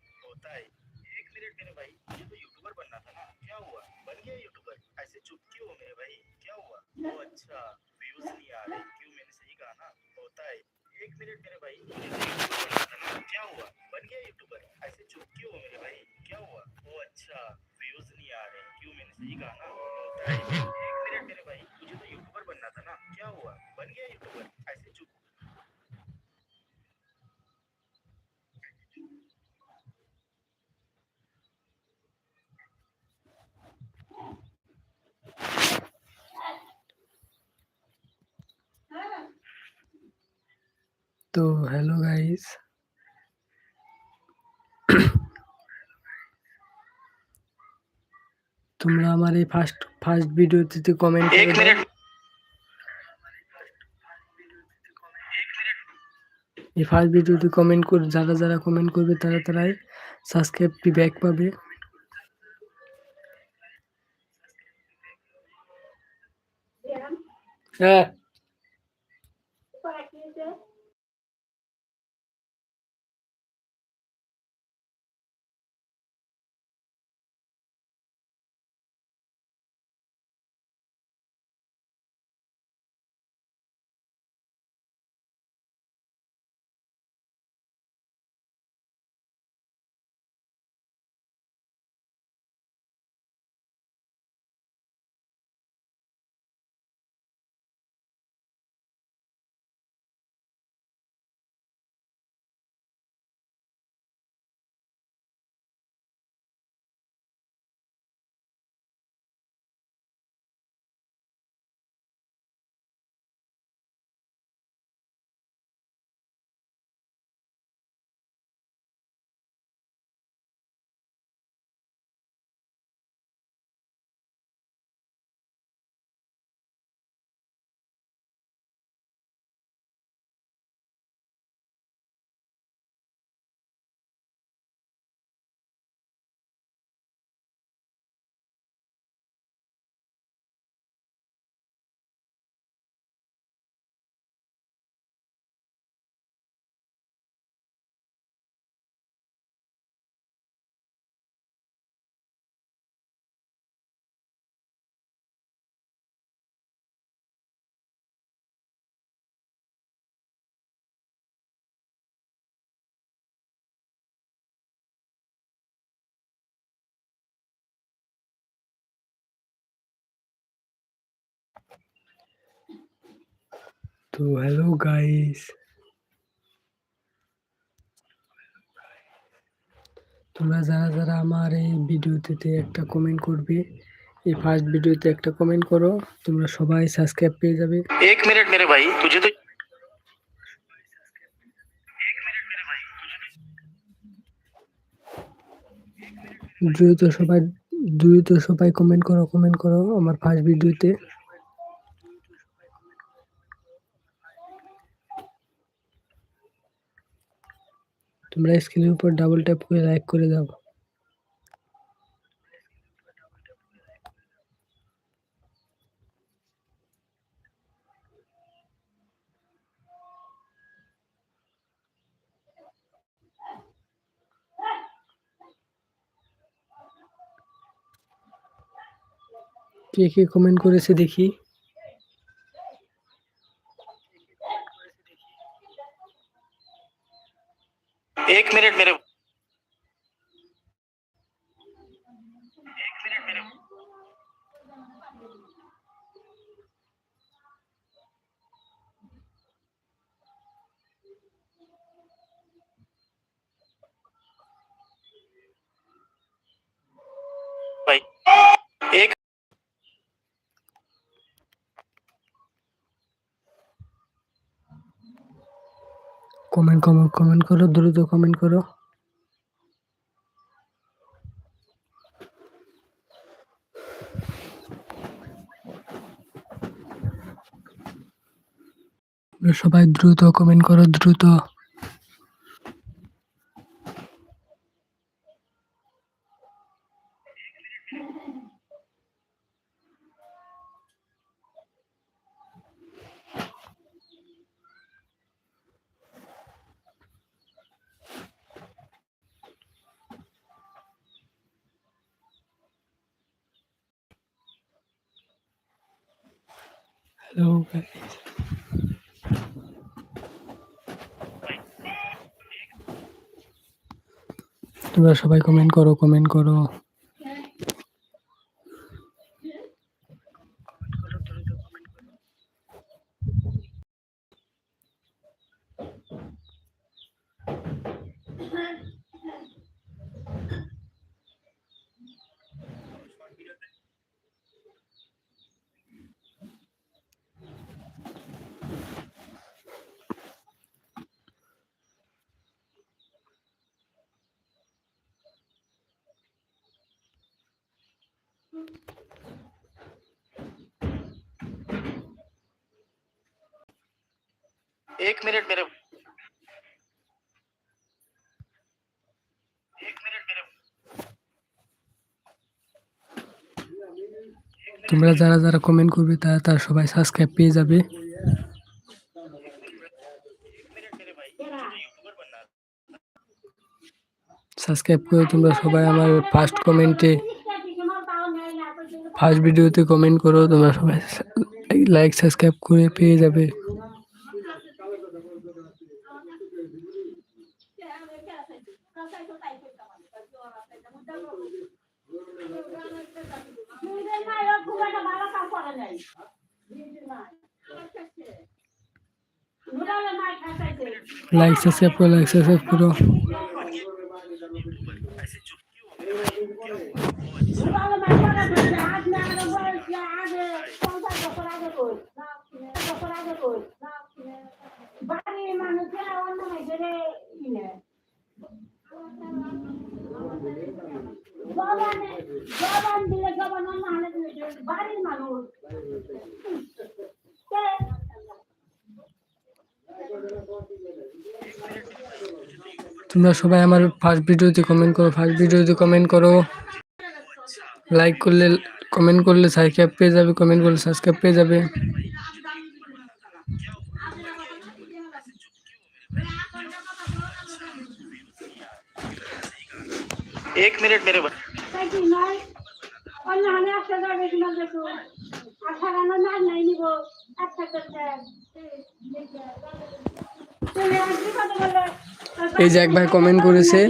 होता है। एक मिनट मेरे भाई, मुझे तो यूट्यूबर बनना था ना। क्या हुआ? बन गया यूट्यूबर ऐसे चुप क्यों हो मेरे भाई? क्या हुआ? ओ अच्छा व्यूज़ नहीं आ रहे। क्यों? मैंने सही कहा ना। होता है। एक मिनट मेरे भाई, मुझे तो यूट्यूबर बनना था ना। क्या हुआ? बन गया यूट्यूबर ऐसे चुप क्यों हो मेरे भाई? क्या हुआ? ओ अच्छा व्यूज़ नहीं आ रहे। क्यों? मैंने सही कहा ना। होता है। एक मिनट मेरे भाई, मुझे तो यूट्यूबर बनना था ना। क्या हुआ? बन गया यूट्यूबर ऐसे चुप তো হ্যালো গাইস তোমরা আমার এই ফার্স্ট ফার্স্ট ভিডিওতে কমেন্ট एक করে দাও मिनट এই ফার্স্ট ভিডিওতে কমেন্ট করে যারা যারা কমেন্ট করবে তারা তারাই সাবস্ক্রাইবটি ব্যাক পাবে হ্যাঁ তো হ্যালো গাইস তোমরা যারা যারা আমার এই ভিডিওতে একটা কমেন্ট করবে এই ফার্স্ট ভিডিওতে একটা কমেন্ট করো তোমরা সবাই সাবস্ক্রাইব পেয়ে যাবে। এক মিনিট মেরে ভাই তুই তো দ্রুত সবাই দ্রুত সবাই কমেন্ট করো কমেন্ট করো আমার ফার্স্ট ভিডিওতে। তোমরা স্ক্রিনের উপর ডাবল ট্যাপ করে লাইক করে দাও কে কে কমেন্ট করেছে দেখি কমেন্ট কমেন্ট কমেন্ট করো দ্রুত কমেন্ট করো। সবাই দ্রুত কমেন্ট করো দ্রুত। হ্যালো তোমরা সবাই কমেন্ট করো কমেন্ট করো। एक मिनट मेरे एक मिनट मेरे তোমরা যারা যারা কমেন্ট করবে তারা তারা সবাই সাবস্ক্রাইব পেয়ে যাবে एक मिनट मेरे भाई मुझे तो यूट्यूबर बनना था সাবস্ক্রাইব করে তোমরা সবাই আমার ফার্স্ট কমেন্টে ফার্স্ট ভিডিওতে কমেন্ট করো তোমরা সবাই লাইক সাবস্ক্রাইব করে পেয়ে যাবে লাইক সাবস্ক্রাইব করো লাইক সাবস্ক্রাইব করো তোমরা সবাই আমার ফার্স্ট ভিডিওতে কমেন্ট করো ফার্স্ট ভিডিওতে কমেন্ট করো লাইক করলে কমেন্ট করলে সাবস্ক্রাইব পেয়ে যাবে কমেন্ট করলে সাবস্ক্রাইব পেয়ে যাবে एक मिनट मेरे भाई এই যে এক ভাই কমেন্ট করেছে।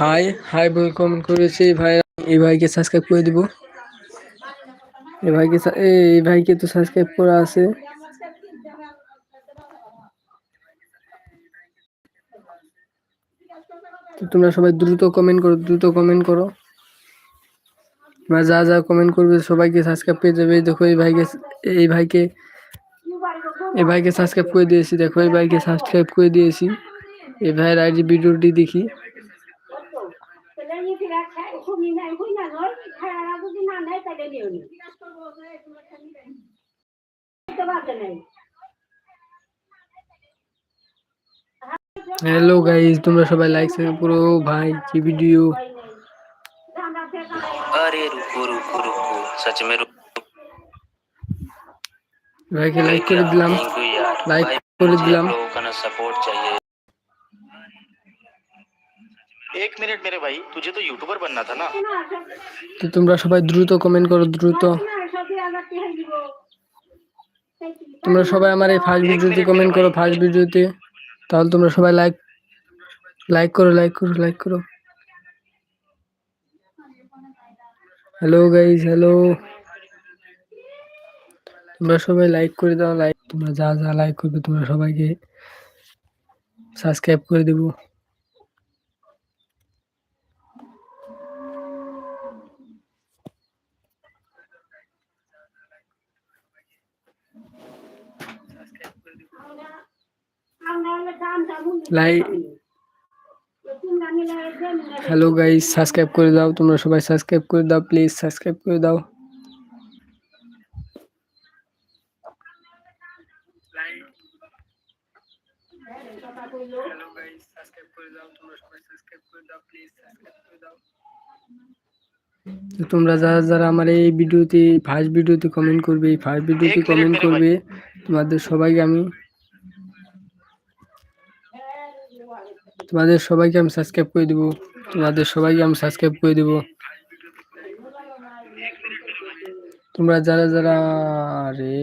হাই হাই বই কমেন্ট করেছে। এই ভাই, এই ভাইকে সাবস্ক্রাইব করে দিব। এই ভাইকে এই ভাইকে তো সাবস্ক্রাইব করা আছে। তো তোমরা সবাই দ্রুত কমেন্ট করো, দ্রুত কমেন্ট করো। তোমরা যা যা কমেন্ট করবে সবাইকে সাবস্ক্রাইব পেয়ে যাবে দেখো, এই ভাইকে এই ভাইকে এই ভাইকে সাবস্ক্রাইব করে দিয়েছি দেখো এই ভাইকে সাবস্ক্রাইব করে দিয়েছি এই ভাইয়ের আইডি ভিডিওটি দেখি হ্যালো গাইস তোমরা সবাই লাইক সাবস্ক্রাইব করো ভাই কি ভিডিও अरे रुको रुको रुको सच में रुको ভাইকে লাইক করে দিলাম। লাইক করে দিলাম। এক মিনিট মেরে ভাই তুঝে তো ইউটিউবার বাননা থা না তো তোমরা সবাই দ্রুত কমেন্ট করো দ্রুত তোমরা সবাই আমার এই ফার্স্ট ভিডিওতে কমেন্ট করো ফার্স্ট ভিডিওতে তাহলে তোমরা সবাই লাইক লাইক করো লাইক করো লাইক করো হ্যালো গাইজ হ্যালো তোমরা সবাই লাইক করে দাও লাইক তোমরা যা যা লাইক করবে তোমরা সবাইকে সাবস্ক্রাইব করে দেবো। লাইক হ্যালো গাইজ সাবস্ক্রাইব করে দাও, তোমরা সবাই সাবস্ক্রাইব করে দাও প্লিজ সাবস্ক্রাইব করে দাও হ্যালো গাইজ সাবস্ক্রাইব করে দাও তোমরা সবাই সাবস্ক্রাইব করে দাও প্লিজ সাবস্ক্রাইব করে দাও তো তোমরা যারা যারা আমার এই ভিডিওতে ফার্স্ট ভিডিওতে কমেন্ট করবে এই ফার্স্ট ভিডিওতে কমেন্ট করবে তোমাদের সবাইকে আমি তোমাদের সবাইকে আমি সাবস্ক্রাইব করে দিব। তোমাদের সবাইকে আমি সাবস্ক্রাইব করে দিব। তোমরা যারা যারা রে